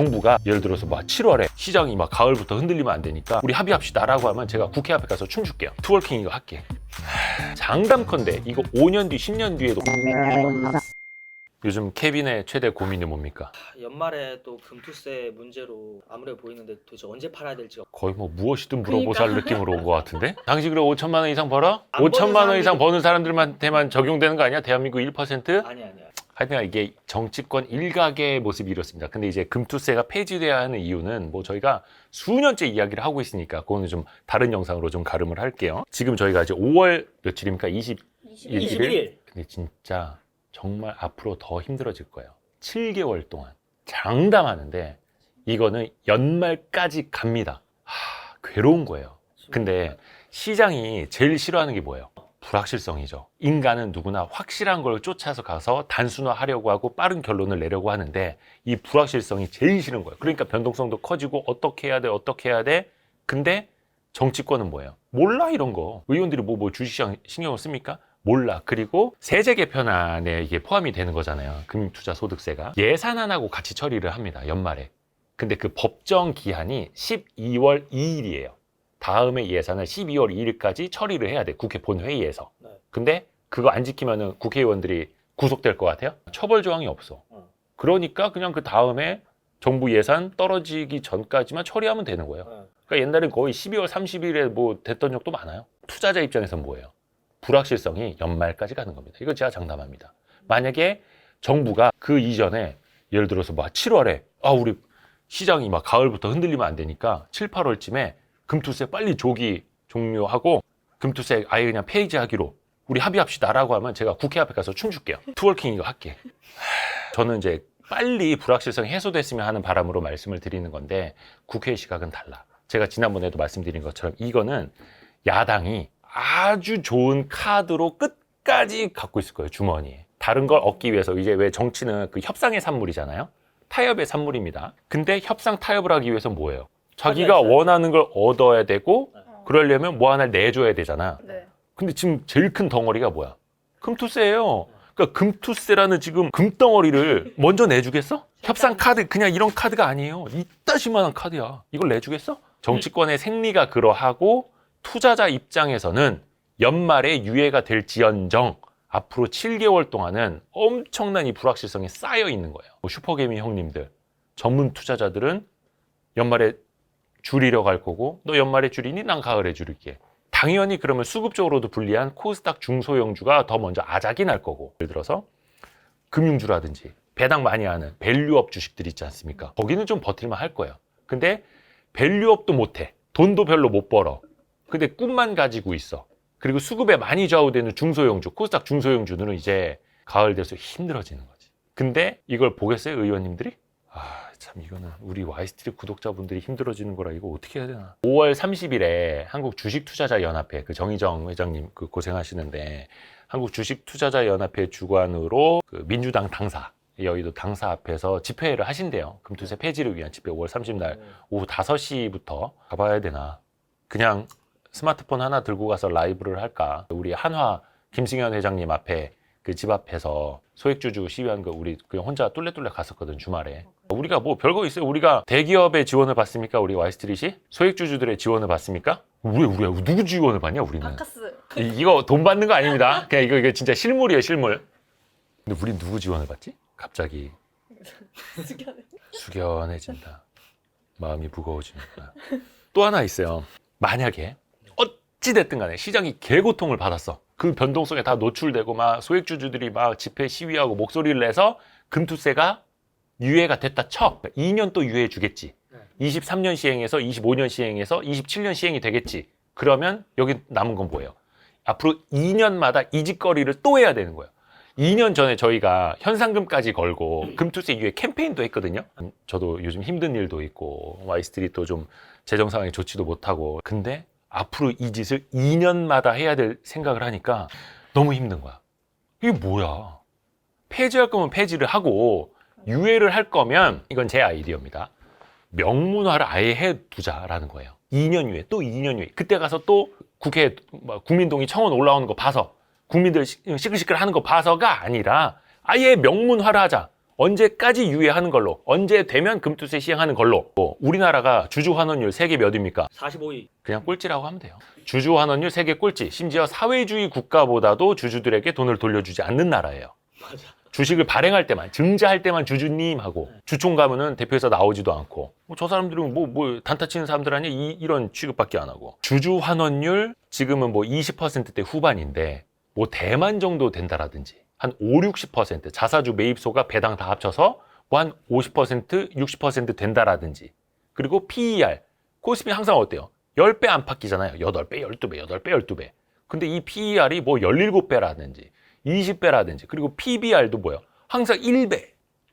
정부가 예를 들어서 막 7월에 시장이 막 가을부터 흔들리면 안 되니까 우리 합의합시다라고 하면 제가 국회 앞에 가서 춤출게요. 투월킹 이거 할게. 하, 장담컨대 이거 5년 뒤, 10년 뒤에도 요즘 케빈의 최대 고민이 뭡니까? 연말에 또 금투세 문제로 암울해 보이는데 도대체 언제 팔아야 될지가 거의 뭐 무엇이든 물어보살 느낌으로 온 것 같은데? 당신 그래 5천만 원 이상 벌어? 안 5천만 원 버는 이상 사람들이- 버는 사람들한테만 적용되는 거 아니야? 대한민국 1%? 아니 아니야. 하여튼 이게 정치권 일각의 모습이 이렇습니다. 근데 이제 금투세가 폐지돼야 하는 이유는 뭐 저희가 수년째 이야기를 하고 있으니까 그거는 좀 다른 영상으로 좀 가름을 할게요. 지금 저희가 이제 5월 며칠입니까? 20 일- 21일. 근데 진짜 정말 앞으로 더 힘들어질 거예요. 7개월 동안 장담하는데 이거는 연말까지 갑니다. 하, 괴로운 거예요. 근데 시장이 제일 싫어하는 게 뭐예요? 불확실성이죠. 인간은 누구나 확실한 걸 쫓아서 가서 단순화하려고 하고 빠른 결론을 내려고 하는데 이 불확실성이 제일 싫은 거예요. 그러니까 변동성도 커지고 어떻게 해야 돼, 어떻게 해야 돼. 근데 정치권은 뭐예요? 몰라 이런 거. 의원들이 뭐, 뭐 주식시장 신경을 씁니까? 몰라. 그리고 세제 개편안에 이게 포함이 되는 거잖아요. 금융투자소득세가. 예산안하고 같이 처리를 합니다. 연말에. 근데 그 법정 기한이 12월 2일이에요. 다음에 예산을 12월 2일까지 처리를 해야 돼. 국회 본회의에서. 네. 근데 그거 안 지키면은 국회의원들이 구속될 것 같아요? 처벌 조항이 없어. 어. 그러니까 그냥 그 다음에 정부 예산 떨어지기 전까지만 처리하면 되는 거예요. 네. 그러니까 옛날엔 거의 12월 30일에 뭐 됐던 적도 많아요. 투자자 입장에서는 뭐예요? 불확실성이 연말까지 가는 겁니다. 이거 제가 장담합니다. 만약에 정부가 그 이전에 예를 들어서 막 7월에 아 우리 시장이 막 가을부터 흔들리면 안 되니까 7, 8월쯤에 금투세 빨리 조기 종료하고 금투세 아예 그냥 폐지하기로 우리 합의합시다라고 하면 제가 국회 앞에 가서 춤출게요. 투월킹 이거 할게. 저는 이제 빨리 불확실성이 해소됐으면 하는 바람으로 말씀을 드리는 건데 국회의 시각은 달라. 제가 지난번에도 말씀드린 것처럼 이거는 야당이 아주 좋은 카드로 끝까지 갖고 있을 거예요, 주머니에. 다른 걸 얻기 위해서 이제 왜 정치는 그 협상의 산물이잖아요. 타협의 산물입니다. 근데 협상 타협을 하기 위해서 뭐예요? 자기가 있어요. 원하는 걸 얻어야 되고 어. 그러려면 뭐 하나를 내줘야 되잖아. 네. 근데 지금 제일 큰 덩어리가 뭐야? 금투세예요. 그러니까 금투세라는 지금 금덩어리를 먼저 내주겠어? 협상 카드 그냥 이런 카드가 아니에요. 이따시만한 카드야. 이걸 내주겠어? 정치권의 생리가 그러하고 투자자 입장에서는 연말에 유예가 될지언정 앞으로 7개월 동안은 엄청난 이 불확실성이 쌓여 있는 거예요. 뭐 슈퍼개미 형님들, 전문 투자자들은 연말에 줄이려 갈 거고 너 연말에 줄이니 난 가을에 줄일게. 당연히 그러면 수급적으로도 불리한 코스닥 중소형주가 더 먼저 아작이 날 거고 예를 들어서 금융주라든지 배당 많이 하는 밸류업 주식들 있지 않습니까? 거기는 좀 버틸만 할 거예요. 근데 밸류업도 못해. 돈도 별로 못 벌어. 근데 꿈만 가지고 있어. 그리고 수급에 많이 좌우되는 중소형주, 코스닥 중소형주들은 이제 가을 돼서 힘들어지는 거지. 근데 이걸 보겠어요, 의원님들이? 아, 참 이거는 우리 와이스트리 구독자분들이 힘들어지는 거라 이거 어떻게 해야 되나? 5월 30일에 한국 주식투자자 연합회 그 정희정 회장님 그 고생하시는데 한국 주식투자자 연합회 주관으로 그 민주당 당사 여의도 당사 앞에서 집회를 하신대요. 금투세 폐지를 위한 집회 5월 30날 오후 5시부터 가봐야 되나? 그냥 스마트폰 하나 들고 가서 라이브를 할까? 우리 한화 김승현 회장님 앞에 그 집 앞에서 소액주주 시위한 거 우리 그냥 혼자 뚫레뚫레 갔었거든 주말에. 우리가 뭐 별거 있어요? 우리가 대기업의 지원을 받습니까? 우리 와이스트릿이 소액주주들의 지원을 받습니까? 왜 우리가 누구 지원을 받냐 우리는? 바카스. 이- 이거 돈 받는 거 아닙니다. 그냥 이거 이거 진짜 실물이에요 실물. 근데 우린 누구 지원을 받지? 갑자기 숙연해. 숙연해진다. 마음이 무거워집니다. 또 하나 있어요. 만약에 어찌 됐든 간에 시장이 개고통을 받았어. 그 변동성에 다 노출되고 막 소액주주들이 막 집회 시위하고 목소리를 내서 금투세가 유예가 됐다 쳐. 2년 또 유예해 주겠지. 네. 23년 시행해서 25년 시행해서 27년 시행이 되겠지. 그러면 여기 남은 건 뭐예요? 앞으로 2년마다 이 짓거리를 또 해야 되는 거예요. 2년 전에 저희가 현상금까지 걸고 금투세 유예 캠페인도 했거든요. 저도 요즘 힘든 일도 있고 와이스트리트도 좀 재정 상황이 좋지도 못하고 근데 앞으로 이 짓을 2년마다 해야 될 생각을 하니까 너무 힘든 거야. 이게 뭐야? 폐지할 거면 폐지를 하고 유예를 할 거면 이건 제 아이디어입니다. 명문화를 아예 해 두자라는 거예요. 2년 유예, 또 2년 유예. 그때 가서 또 국회 뭐 국민동의 청원 올라오는 거 봐서 국민들 시- 시끌시끌 하는 거 봐서가 아니라 아예 명문화를 하자. 언제까지 유예하는 걸로 언제 되면 금투세 시행하는 걸로 뭐 우리나라가 주주 환원율 세계 몇입니까? 45위. 그냥 꼴찌라고 하면 돼요. 주주 환원율 세계 꼴찌. 심지어 사회주의 국가보다도 주주들에게 돈을 돌려주지 않는 나라예요. 맞아. 주식을 발행할 때만 증자할 때만 주주님 하고 주총 가면은 대표에서 나오지도 않고 뭐 저 사람들은 뭐 뭐 단타 치는 사람들 아니야 이, 이런 취급밖에 안 하고 주주 환원율 지금은 뭐 20%대 후반인데 뭐 대만 정도 된다라든지 한 5, 60% 자사주 매입소가 배당 다 합쳐서 뭐 한 50% 60% 된다라든지 그리고 PER 코스피 항상 어때요? 10배 안팎이잖아요 8배 12배 8배 12배 근데 이 PER이 뭐 17배라든지 20배라든지 그리고 PBR도 뭐야? 항상 1배,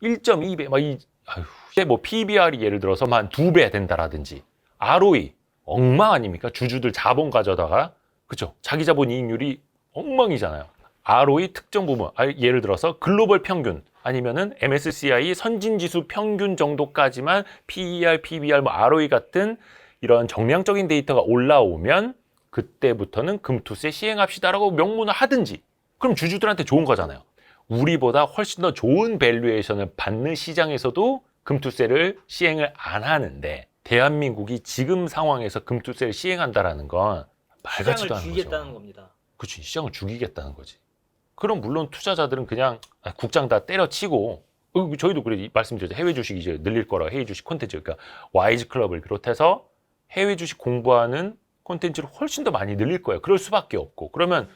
1.2배 막 이 아휴, 뭐 PBR이 예를 들어서 한 2배 된다라든지 ROE 엉망 아닙니까? 주주들 자본 가져다가 그죠? 자기 자본 이익률이 엉망이잖아요. ROE 특정 부문 아, 예를 들어서 글로벌 평균 아니면은 MSCI 선진 지수 평균 정도까지만 PER, PBR, 뭐 ROE 같은 이런 정량적인 데이터가 올라오면 그때부터는 금투세 시행합시다라고 명문을 하든지 그럼 주주들한테 좋은 거잖아요. 우리보다 훨씬 더 좋은 밸류에이션을 받는 시장에서도 금투세를 시행을 안 하는데 대한민국이 지금 상황에서 금투세를 시행한다라는 건 말 같지도 시장을 않은 죽이겠다는 거죠. 겁니다. 그렇지 시장을 죽이겠다는 거지. 그럼 물론 투자자들은 그냥 아, 국장 다 때려치고 어, 저희도 그래 말씀드렸죠 해외 주식 이제 늘릴 거라 해외 주식 콘텐츠 그러니까 와이즈 클럽을 비롯해서 해외 주식 공부하는 콘텐츠를 훨씬 더 많이 늘릴 거예요. 그럴 수밖에 없고 그러면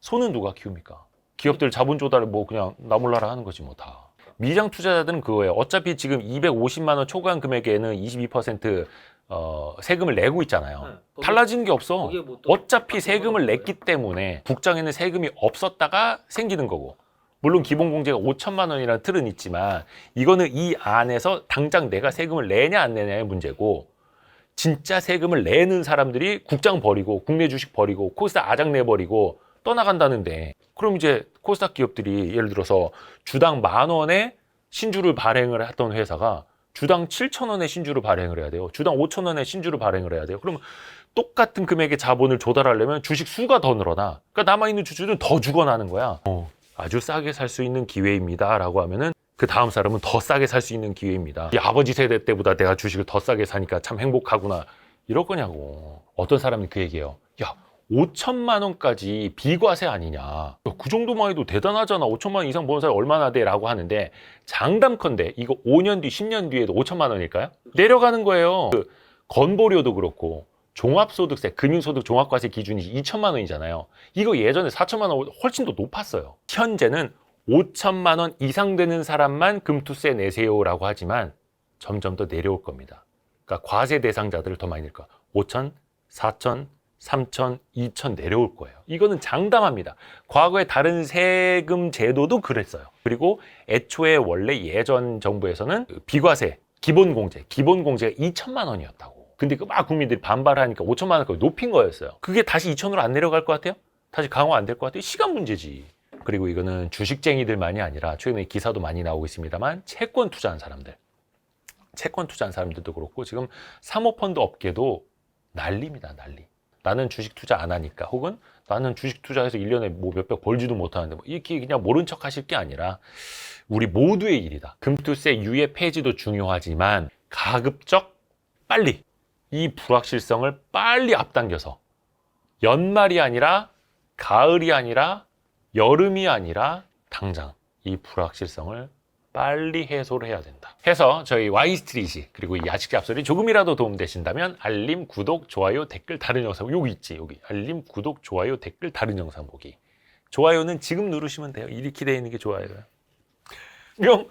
손은 누가 키웁니까? 기업들 자본 조달을 뭐 그냥 나몰라라 하는 거지 뭐 다. 미장 투자자들은 그거예요. 어차피 지금 250만 원 초과한 금액에는 22% 어, 세금을 내고 있잖아요. 네. 거기- 달라지는 게 없어. 뭐또 어차피 세금을 건 냈기 때문에 국장에는 세금이 없었다가 생기는 거고. 물론 기본공제가 5천만 원이라는 틀은 있지만 이거는 이 안에서 당장 내가 세금을 내냐 안 내냐의 문제고 진짜 세금을 내는 사람들이 국장 버리고 국내 주식 버리고 코스닥 아작 내버리고 떠나간다는데 그럼 이제 코스닥 기업들이 예를 들어서 주당 만 원에 신주를 발행을 했던 회사가 주당 7천 원의 신주를 발행을 해야 돼요. 주당 5천 원의 신주를 발행을 해야 돼요. 그러면 똑같은 금액의 자본을 조달하려면 주식 수가 더 늘어나. 그러니까 남아있는 주주들은 더 죽어나는 거야. 어, 아주 싸게 살 수 있는 기회입니다. 라고 하면은 그 다음 사람은 더 싸게 살 수 있는 기회입니다. 이 아버지 세대 때보다 내가 주식을 더 싸게 사니까 참 행복하구나. 이럴 거냐고. 어떤 사람이 그 얘기해요. 야, 5천만 원까지 비과세 아니냐. 야, 그 정도만 해도 대단하잖아. 5천만 원 이상 버는 사람 얼마나 돼? 라고 하는데 장담컨대 이거 5년 뒤, 10년 뒤에도 5천만 원일까요? 내려가는 거예요. 그 건보료도 그렇고 종합소득세, 금융소득 종합과세 기준이 2천만 원이잖아요. 이거 예전에 4천만 원 훨씬 더 높았어요. 현재는 5천만 원 이상 되는 사람만 금투세 내세요라고 하지만 점점 더 내려올 겁니다. 그러니까 과세 대상자들을 더 많이 낼 거야. 5천, 4천, 3천, 2천 내려올 거예요. 이거는 장담합니다. 과거에 다른 세금 제도도 그랬어요. 그리고 애초에 원래 예전 정부에서는 그 비과세 기본공제, 기본공제가 2천만 원이었다고. 근데 그 막 국민들이 반발하니까 5천만 원까지 높인 거였어요. 그게 다시 2천으로 안 내려갈 것 같아요? 다시 강화 안 될 것 같아요? 시간 문제지. 그리고 이거는 주식쟁이들만이 아니라 최근에 기사도 많이 나오고 있습니다만 채권 투자한 사람들, 채권 투자한 사람들도 그렇고 지금 사모펀드 업계도 난리입니다, 난리. 나는 주식 투자 안 하니까 혹은 나는 주식 투자해서 1년에 뭐 몇백 벌지도 못하는데 뭐 이렇게 그냥 모른 척 하실 게 아니라 우리 모두의 일이다. 금투세 유예 폐지도 중요하지만 가급적 빨리 이 불확실성을 빨리 앞당겨서 연말이 아니라 가을이 아니라 여름이 아니라 당장 이 불확실성을 빨리 해소를 해야 된다. 해서 저희 와이스트릿이 그리고 이 야식 잡설이 조금이라도 도움되신다면 알림, 구독, 좋아요, 댓글, 다른 영상 여기 있지 여기 알림, 구독, 좋아요, 댓글, 다른 영상 보기. 좋아요는 지금 누르시면 돼요. 이렇게 돼 있는 게 좋아요예요. 뿅.